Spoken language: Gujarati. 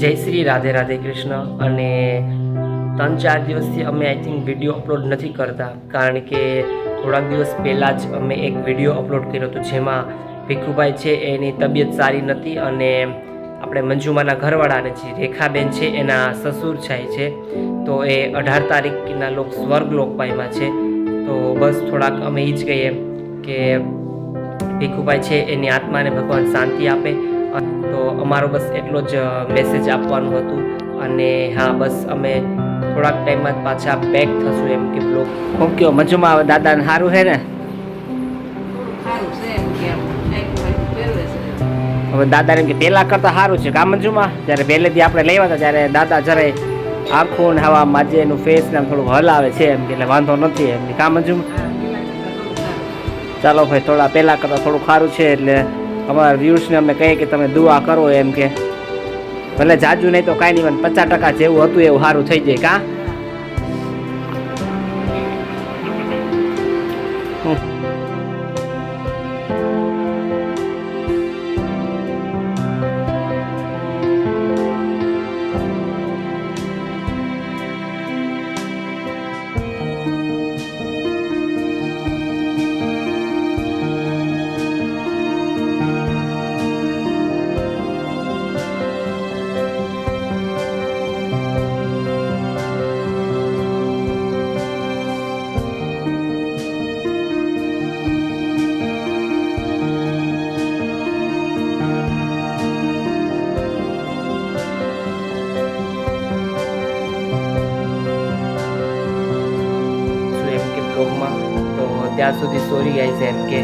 જય શ્રી રાધે રાધે કૃષ્ણ. અને ત્રણ ચાર દિવસથી અમે આઈ થિંક વીડિયો અપલોડ નથી કરતા. કારણ કે થોડાક દિવસ પહેલાં જ અમે એક વીડિયો અપલોડ કર્યો હતો, જેમાં ભીખુભાઈ છે, એની તબિયત સારી નથી અને આપણે મંજુમાના ઘરવાળાને જે રેખાબેન છે, એના સસુર થાય છે. તો એ અઢાર તારીખના લોક, સ્વર્ગ લોકપાઈમાં છે. તો બસ થોડાક અમે એ જ કહીએ કે ભીખુભાઈ છે, એની આત્માને ભગવાન શાંતિ આપે. તો અમારો બસ એટલો જ મેસેજ આપવાનું હતું. અને હા, બસ અમે થોડાક ટાઈમમાં પાછા બેક થશું એમ કે બ્લોગ હું કયો, મજુમાં દાદાને સારું છે ને? હવે દાદાને કે પહેલાં કરતાં સારું છે. કા મંજુમાં? જ્યારે પહેલેથી આપણે લેવા હતા, ત્યારે દાદા જરાય આંખો ને હવા માજે એનું ફેસ ને થોડું થોડું હલાવે છે એમ કે એટલે વાંધો નથી એમ. કે કા મંજુમાં? ચાલો ભાઈ, થોડા પહેલાં કરતાં થોડું સારું છે એટલે અમારા વ્યૂર્સને અમે કહીએ કે તમે દુઆ કરો એમ કે. ભલે જાજુ નહીં તો કાંઈ નહીં, પણ પચાસ ટકા જેવું હતું એવું સારું થઈ જાય, કાં? બ્લોગમાં તો ત્યાં સુધી સોરી ગાઈઝ એમ કે